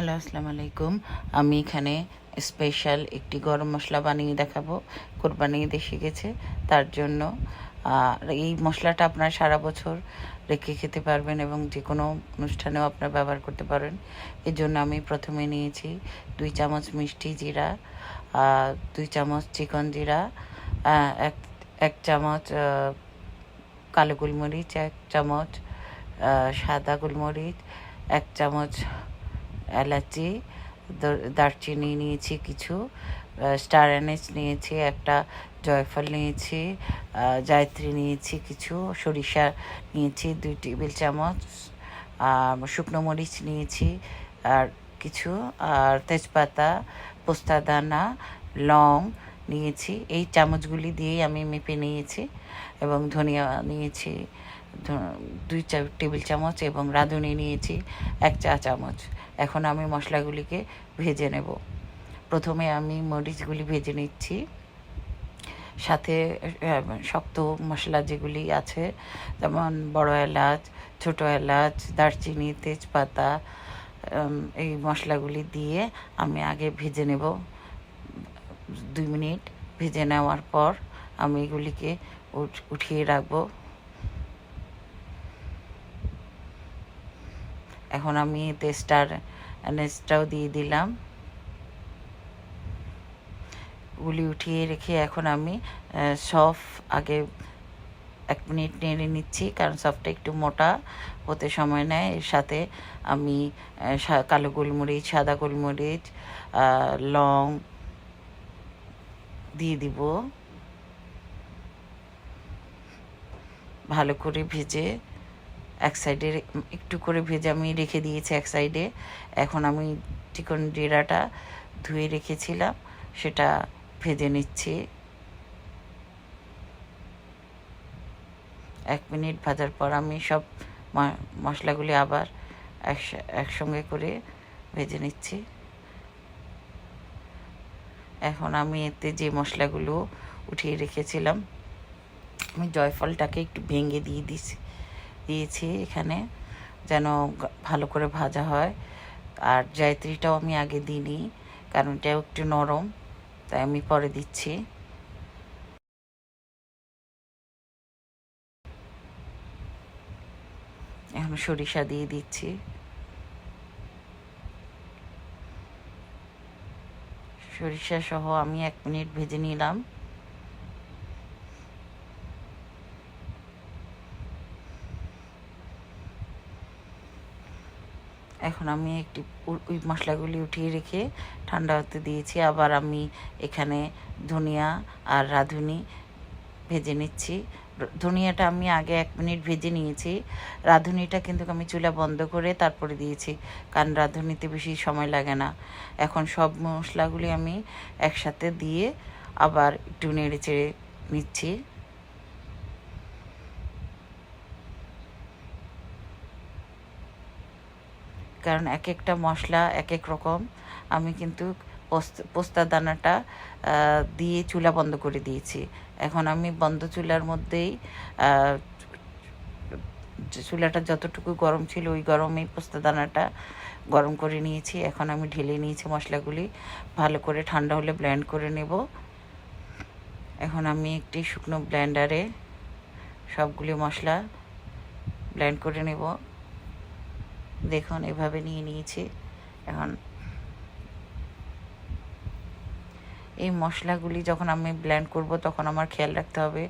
Hello, আসসালামু আলাইকুম। আমি এখানে স্পেশাল একটি গরম মশলা বানিয়ে দেখাবো। কোরবানি ঈদ গেছে, তার জন্য এই মশলাটা আপনার সারা বছর রেখে খেতে পারবেন এবং যে কোনো অনুষ্ঠানেও আপনার ব্যবহার করতে পারেন। এর জন্য আমি প্রথমে নিয়েছি দুই চামচ মিষ্টি জিরা দুই চামচ চিকন জিরা এক এক চামচ কালো গোলমরিচ, এক চামচ সাদা গোলমরিচ, এক চামচ এলাচি দারচিনি নিয়েছি কিছু স্টার অ্যানেজ নিয়েছি একটা, জয়ফল নিয়েছি জায়ত্রী নিয়েছি কিছু, সরিষা নিয়েছি দুই টেবিল চামচ শুকনো মরিচ নিয়েছি আর কিছু, আর তেজপাতা পোস্তা দানা লং নিয়েছি। এই চামচগুলি দিয়েই আমি মেপে নিয়েছি। এবং ধনিয়া নিয়েছি দুই চা টেবিল চামচ এবং রাঁধুনি নিয়েছি, এক চা চামচ। এখন আমি মশলাগুলিকে ভেজে নেব। প্রথমে আমি মরিচগুলি ভেজে নিচ্ছি। সাথে শক্ত মশলা যেগুলি আছে, যেমন বড় এলাচ, ছোট এলাচ, দারচিনি, তেজপাতা এই মশলাগুলি দিয়ে আমি আগে ভেজে নেব। দুই মিনিট ভেজে নেওয়ার পর আমি এগুলিকে উঠিয়ে রাখব। এখন আমি এতে স্টার দিয়ে দিলাম। গুলি উঠিয়ে রেখে এখন আমি সফ আগে এক মিনিট নেড়ে নিচ্ছি, কারণ সফটা একটু মোটা হতে সময় নেয়। এর সাথে আমি কালো গোলমরিচ, সাদা গোলমরিচ লং দিয়ে দিব। ভালো করে ভেজে এক সাইডে একটু করে ভেজে আমি রেখে দিয়েছি এক সাইডে এখন আমি চিকন জিরাটা ধুয়ে রেখেছিলাম, সেটা ভেজে নিচ্ছি। এক মিনিট ভাজার পর আমি সব মশলাগুলি আবার একস- একসঙ্গে করে ভেজে নিচ্ছি। এখন আমি এতে যে মশলাগুলো উঠিয়ে রেখেছিলাম আমি জয়ফলটাকে একটু ভেঙে দিয়ে দিছি, দিয়েছি এখানে যেন ভালো করে ভাজা হয়। আর জায়ত্রীটাও আমি আগে দিইনি, কারণ এটাও একটু নরম, তাই আমি পরে দিচ্ছি। এখন সরিষা দিয়ে দিচ্ছি। সরিষা সহ আমি এক মিনিট ভেজে নিলাম। এখন আমি একটি ওই মশলাগুলি উঠিয়ে রেখে ঠান্ডা হতে দিয়েছি। আবার আমি এখানে ধনিয়া আর রাঁধুনি ভেজে নিচ্ছি। ধনিয়াটা আমি আগে এক মিনিট ভেজে নিয়েছি। রাঁধুনিটা কিন্তু আমি চুলা বন্ধ করে তারপরে দিয়েছি, কারণ রাঁধুনিতে বেশি সময় লাগে না। এখন সব মশলাগুলি আমি একসাথে দিয়ে আবার একটু নেড়ে চেড়ে নিচ্ছি। কারণ এক একটা মশলা এক এক রকম। আমি কিন্তু পোস্ত- দানাটা দিয়ে চুলা বন্ধ করে দিয়েছি। এখন আমি বন্ধ চুলার মধ্যেই চুলাটা যতটুকু গরম ছিল ওই গরমেই পোস্তা দানাটা গরম করে নিয়েছি। এখন আমি ঢেলে নিয়েছি মশলাগুলি। ভালো করে ঠান্ডা হলে ব্লেন্ড করে নেব। এখন আমি একটি শুকনো ব্লেন্ডারে সবগুলি মশলা ব্লেন্ড করে নেব। দেখুন, এভাবে নিয়ে নিয়েছি। এখন এই মশলাগুলি যখন আমি ব্ল্যান্ড করব, তখন আমার খেয়াল রাখতে হবে।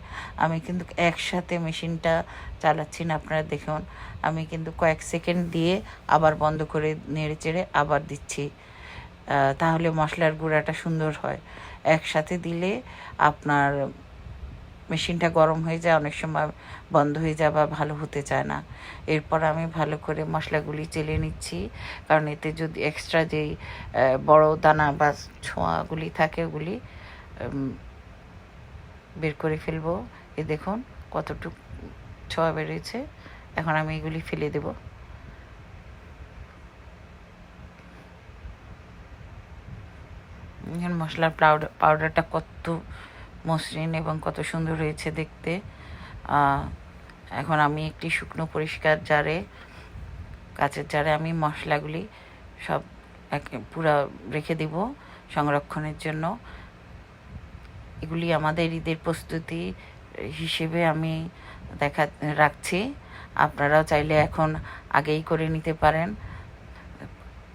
আমি কিন্তু একসাথে মেশিনটা চালাচ্ছি না, আপনারা দেখুন। আমি কিন্তু কয়েক সেকেন্ড দিয়ে আবার বন্ধ করে নেড়ে চেড়ে আবার দিচ্ছি। তাহলে মশলার গুঁড়াটা সুন্দর হয়। একসাথে দিলে আপনার মেশিনটা গরম হয়ে যায়, অনেক সময় বন্ধ হয়ে যায় বা ভালো হতে চায় না। এরপর আমি ভালো করে মশলাগুলি চেলে নিচ্ছি, কারণ এতে যদি এক্সট্রা যেই বড় দানা বা ছোঁয়াগুলি থাকে ওগুলি বের করে ফেলব। এ দেখুন কতটুকু ছোঁয়া বেরিয়েছে, এখন আমি এগুলি ফেলে দেব। এখন মশলার পাউডার পাউডারটা কত মসৃণ এবং কত সুন্দর হয়েছে দেখতে। এখন আমি একটি শুকনো পরিষ্কার জারে, কাচের জারে আমি মশলাগুলি সব এক- পুরা রেখে দিব সংরক্ষণের জন্য। এগুলি আমাদের ঈদের প্রস্তুতি হিসেবে আমি দেখা, রাখছি। আপনারাও চাইলে এখন আগেই করে নিতে পারেন।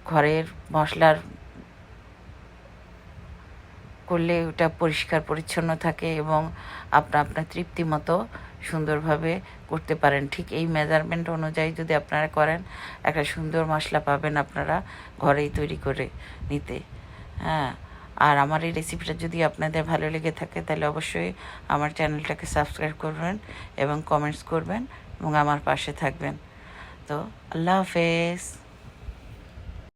ঘরের মশলার করলে ওটা পরিষ্কার, পরিচ্ছন্ন থাকে এবং আপনা আপনার তৃপ্তি মতো সুন্দরভাবে করতে পারেন। ঠিক এই মেজারমেন্ট অনুযায়ী যদি আপনারা করেন, একটা সুন্দর মশলা পাবেন আপনারা ঘরেই তৈরি করে নিতে। হ্যাঁ আর আমার এই রেসিপিটা যদি আপনাদের ভালো লেগে থাকে, তাহলে অবশ্যই আমার চ্যানেলটাকে সাবস্ক্রাইব করবেন এবং কমেন্টস করবেন এবং আমার পাশে থাকবেন। তো আল্লাহ হাফেজ।